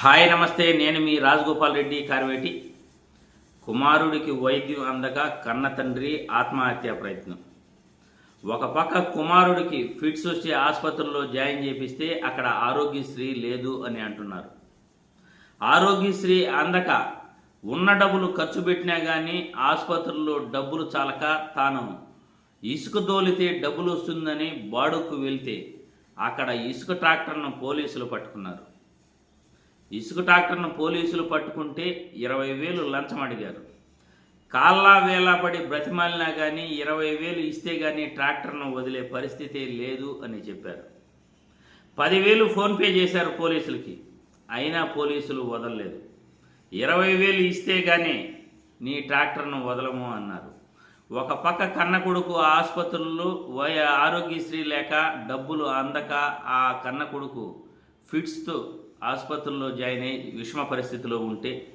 Hi నమస్తే. నేను మీ రాజగోపాల్ రెడ్డి కార్వేటి. కుమారుడికి వైద్యం అందక కన్న తండ్రి ఆత్మహత్య ప్రయత్నం. ఒక పక్క కుమారుడికి ఫిట్స్ వచ్చే ఆసుపత్రిలో జాయిన్ చేపిస్తే అక్కడ ఆరోగ్యశ్రీ లేదు అని అంటున్నారు. ఆరోగ్యశ్రీ అందక ఉన్న డబ్బులు ఖర్చు పెట్టినా కానీ ఆసుపత్రుల్లో డబ్బులు చాలక తాను ఇసుక దోలితే డబ్బులు వస్తుందని బాడుకు వెళ్తే అక్కడ ఇసుక ట్రాక్టర్ను పోలీసులు పట్టుకున్నారు. ఇసుక ట్రాక్టర్ను పోలీసులు పట్టుకుంటే ఇరవై వేలు లంచం అడిగారు. కాల్లా వేలాపడి బ్రతిమాలినా కానీ ఇరవై వేలు ఇస్తే కానీ ట్రాక్టర్ను వదిలే పరిస్థితి లేదు అని చెప్పారు. పదివేలు ఫోన్పే చేశారు పోలీసులకి. అయినా పోలీసులు వదలలేదు. ఇరవై వేలు ఇస్తే కానీ నీ ట్రాక్టర్ను వదలము అన్నారు. ఒక పక్క కన్న కొడుకు ఆసుపత్రుల్లో వయ ఆరోగ్యశ్రీ లేక డబ్బులు అందక ఆ కన్న కొడుకు ఫిట్స్తో ఆసుపత్రుల్లో జాయిన్ అయ్యి విషమ పరిస్థితిలో ఉంటే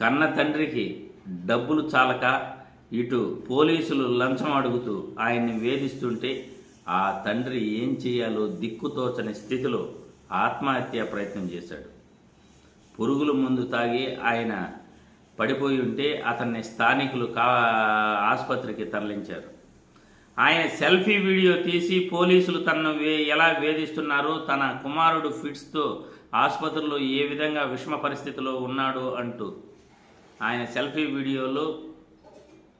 కన్న తండ్రికి డబ్బులు చాలక ఇటు పోలీసులు లంచం అడుగుతూ ఆయన్ని వేధిస్తుంటే ఆ తండ్రి ఏం చేయాలో దిక్కుతోచని స్థితిలో ఆత్మహత్య ప్రయత్నం చేశాడు. పురుగుల ముందు తాగి ఆయన పడిపోయి ఉంటే అతన్ని స్థానికులు కా ఆసుపత్రికి తరలించారు. ఆయన సెల్ఫీ వీడియో తీసి పోలీసులు తనను వే ఎలా వేధిస్తున్నారో తన కుమారుడు ఫిట్స్తో ఆసుపత్రిలో ఏ విధంగా విషమ పరిస్థితిలో ఉన్నాడు అంటూ ఆయన సెల్ఫీ వీడియోలో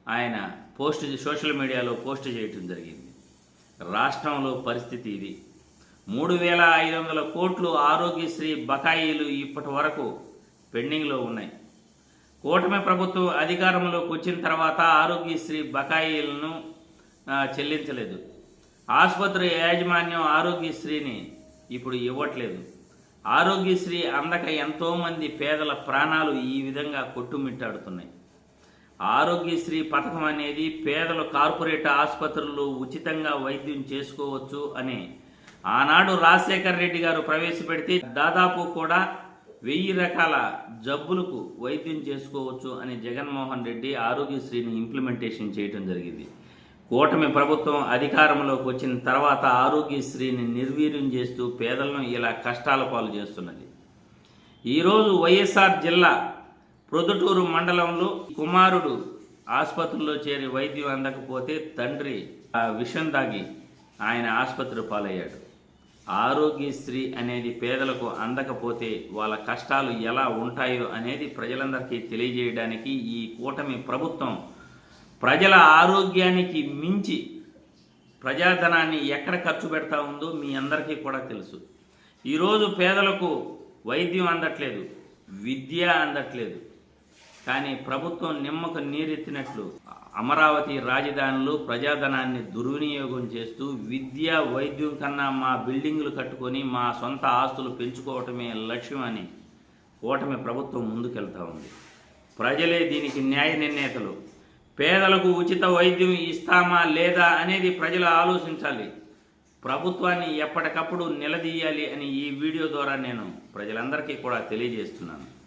ఆయన పోస్ట్ సోషల్ మీడియాలో పోస్ట్ చేయటం జరిగింది. రాష్ట్రంలో పరిస్థితి ఇది. మూడు వేల ఐదు వందల కోట్లు ఆరోగ్యశ్రీ బకాయిలు ఇప్పటి వరకు పెండింగ్లో ఉన్నాయి. కూటమి ప్రభుత్వం అధికారంలోకి వచ్చిన తర్వాత ఆరోగ్యశ్రీ బకాయిలను చెల్లించలేదు. ఆసుపత్రి యాజమాన్యం ఆరోగ్యశ్రీని ఇప్పుడు ఇవ్వట్లేదు. ఆరోగ్యశ్రీ అందక ఎంతోమంది పేదల ప్రాణాలు ఈ విధంగా కొట్టుమిట్టాడుతున్నాయి. ఆరోగ్యశ్రీ పథకం అనేది పేదల కార్పొరేట్ ఆసుపత్రుల్లో ఉచితంగా వైద్యం చేసుకోవచ్చు అని ఆనాడు రాజశేఖర్ రెడ్డి గారు ప్రవేశపెడితే దాదాపు కూడా వెయ్యి రకాల జబ్బులకు వైద్యం చేసుకోవచ్చు అని జగన్మోహన్ రెడ్డి ఆరోగ్యశ్రీని ఇంప్లిమెంటేషన్ చేయడం జరిగింది. కూటమి ప్రభుత్వం అధికారంలోకి వచ్చిన తర్వాత ఆరోగ్యశ్రీని నిర్వీర్యం చేస్తూ పేదలను ఇలా కష్టాల పాలు చేస్తున్నది. ఈరోజు వైఎస్ఆర్ జిల్లా ప్రొద్దుటూరు మండలంలో కుమారుడు ఆసుపత్రిలో చేరి వైద్యం అందకపోతే తండ్రి ఆ విషం దాగి ఆయన ఆసుపత్రి పాలయ్యాడు. ఆరోగ్యశ్రీ అనేది పేదలకు అందకపోతే వాళ్ళ కష్టాలు ఎలా ఉంటాయో అనేది ప్రజలందరికీ తెలియజేయడానికి ఈ కూటమి ప్రభుత్వం ప్రజల ఆరోగ్యానికి మించి ప్రజాధనాన్ని ఎక్కడ ఖర్చు పెడతా ఉందో మీ అందరికీ కూడా తెలుసు. ఈరోజు పేదలకు వైద్యం అందట్లేదు విద్య అందట్లేదు. కానీ ప్రభుత్వం నిమ్మకు నీరెత్తినట్లు అమరావతి రాజధానిలో ప్రజాధనాన్ని దుర్వినియోగం చేస్తూ విద్య వైద్యం కన్నా మా బిల్డింగులు కట్టుకొని మా సొంత ఆస్తులు పెంచుకోవటమే లక్ష్యం అని కూటమి ప్రభుత్వం ముందుకెళ్తా ఉంది. ప్రజలే దీనికి న్యాయ నిర్ణేతలు. పేదలకు ఉచిత వైద్యం ఇస్తామా లేదా అనేది ప్రజలు ఆలోచించాలి. ప్రభుత్వాన్ని ఎప్పటికప్పుడు నిలదీయాలి అని ఈ వీడియో ద్వారా నేను ప్రజలందరికీ కూడా తెలియజేస్తున్నాను.